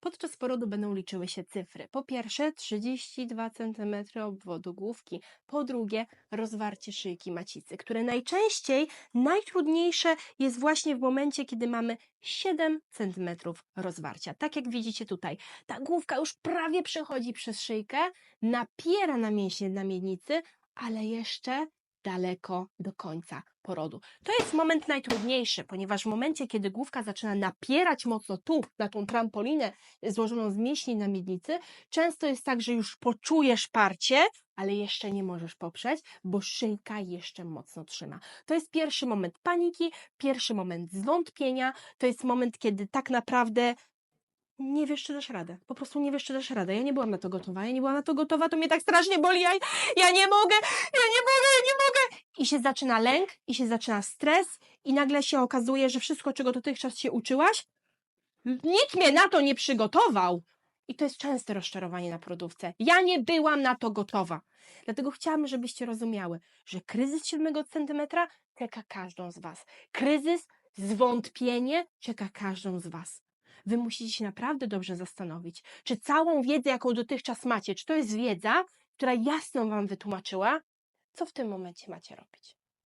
Podczas porodu będą liczyły się cyfry. Po pierwsze 32 cm obwodu główki, po drugie rozwarcie szyjki macicy, które najczęściej najtrudniejsze jest właśnie w momencie, kiedy mamy 7 cm rozwarcia. Tak jak widzicie tutaj, ta główka już prawie przechodzi przez szyjkę, napiera na mięśnie na miednicy, ale jeszcze daleko do końca porodu. To jest moment najtrudniejszy, ponieważ w momencie, kiedy główka zaczyna napierać mocno tu, na tą trampolinę złożoną z mięśni na miednicy, często jest tak, że już poczujesz parcie, ale jeszcze nie możesz poprzeć, bo szyjka jeszcze mocno trzyma. To jest pierwszy moment paniki, pierwszy moment zwątpienia, to jest moment, kiedy tak naprawdę nie wiesz, czy dasz radę. Po prostu nie wiesz, czy dasz radę. Ja nie byłam na to gotowa. Ja nie byłam na to gotowa, to mnie tak strasznie boli. Ja, ja nie mogę, ja nie mogę. I się zaczyna lęk, i się zaczyna stres, i nagle się okazuje, że wszystko, czego dotychczas się uczyłaś, nikt mnie na to nie przygotował. I to jest częste rozczarowanie na porodówce. Ja nie byłam na to gotowa. Dlatego chciałam, żebyście rozumiały, że kryzys siódmego centymetra czeka każdą z Was. Kryzys, zwątpienie czeka każdą z Was. Wy musicie się naprawdę dobrze zastanowić, czy całą wiedzę, jaką dotychczas macie, czy to jest wiedza, która jasno Wam wytłumaczyła, co w tym momencie macie robić.